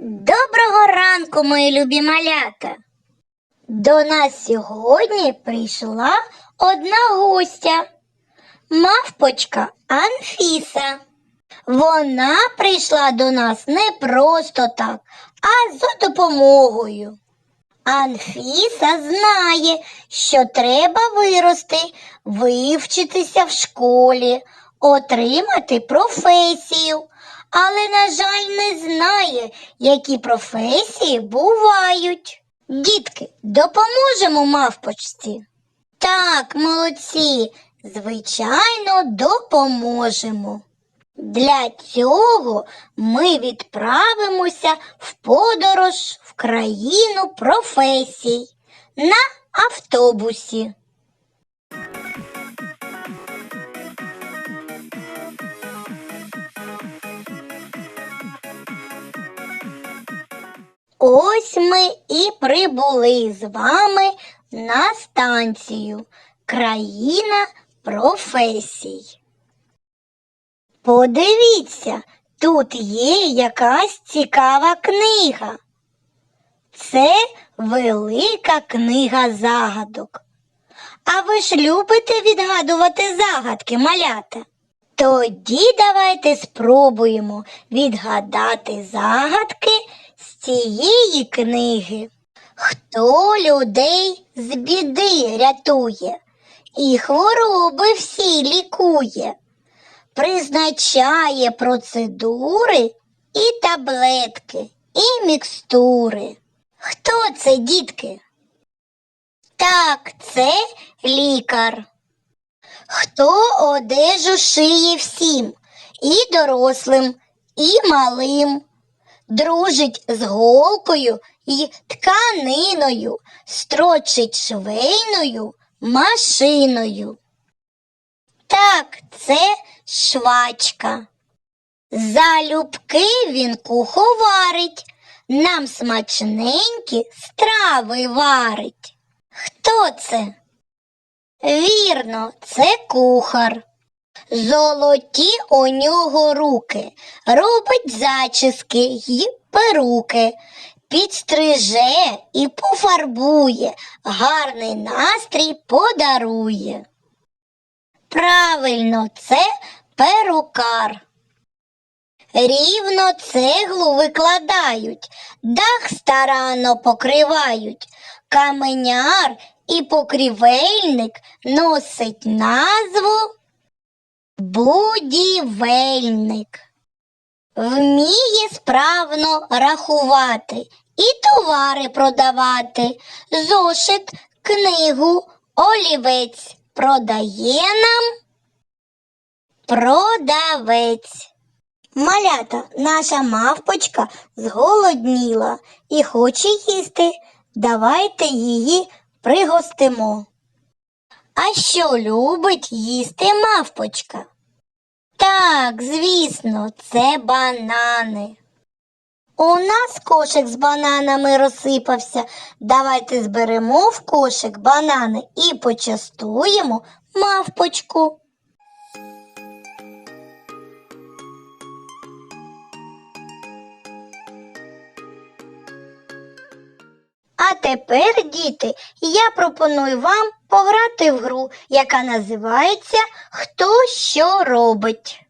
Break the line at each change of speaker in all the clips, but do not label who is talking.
Доброго ранку, мої любі малята. До нас сьогодні прийшла одна гостя, мавпочка Анфіса. Вона прийшла до нас не просто так, а за допомогою. Анфіса знає, що треба вирости, вивчитися в школі, отримати професію, але, на жаль, не знає, які професії бувають. Дітки, допоможемо мавпочці? Так, молодці, звичайно, допоможемо. Для цього ми відправимося в подорож в країну професій на автобусі. Ось ми і прибули з вами на станцію Країна професій. Подивіться, тут є якась цікава книга. Це велика книга загадок. А ви ж любите відгадувати загадки, малята? Тоді давайте спробуємо відгадати загадки з цієї книги. Хто людей з біди рятує і хвороби всі лікує? призначає процедури і таблетки, і мікстури. Хто це, дітки? Так, це лікар. Хто одежу шиє всім, і дорослим, і малим, дружить з голкою і тканиною, строчить швейною машиною. Так, це швачка. Залюбки він куховарить, нам смачненькі страви варить. Хто це? Вірно, це кухар. Золоті у нього руки, робить зачіски й перуки, підстриже і пофарбує, гарний настрій подарує. Правильно, це перукар. Рівно цеглу викладають, дах старанно покривають, каменяр і покрівельник носить назву будівельник. Вміє справно рахувати і товари продавати, зошит, книгу, олівець продає нам продавець. Малята, наша мавпочка зголодніла і хоче їсти. Давайте її пригостимо. А що любить їсти мавпочка? Так, звісно, це банани. У нас кошик з бананами розсипався. Давайте зберемо в кошик банани і почастуємо мавпочку. Тепер, діти, я пропоную вам пограти в гру, яка називається Хто що робить.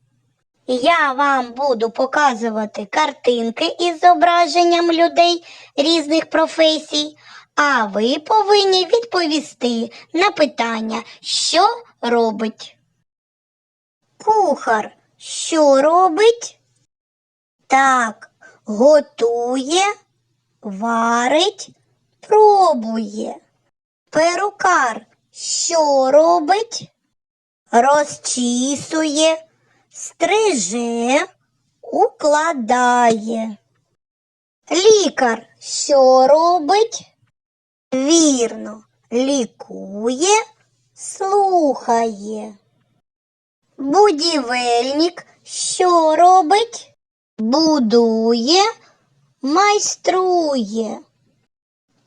Я вам буду показувати картинки із зображенням людей різних професій, а ви повинні відповісти на питання, що робить. Кухар що робить? Так, готує, варить, пробує. Перукар що робить? Розчісує, стриже, укладає. Лікар що робить? Вірно, лікує, слухає. Будівельник що робить? Будує, майструє.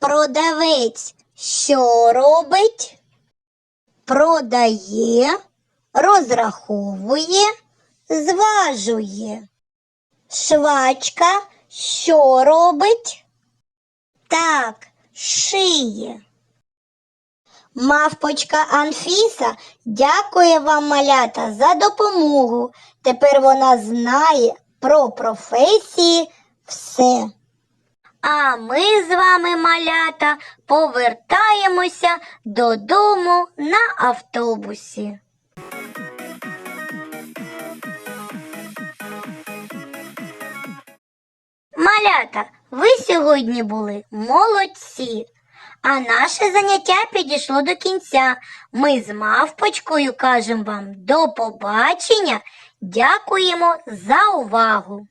Продавець що робить? Продає, розраховує, зважує. Швачка що робить? Так, шиє. Мавпочка Анфіса дякує вам, малята, за допомогу. Тепер вона знає про професії все. А ми з вами, малята, повертаємося додому на автобусі. Малята, ви сьогодні були молодці. А наше заняття підійшло до кінця. Ми з мавпочкою кажемо вам до побачення. Дякуємо за увагу.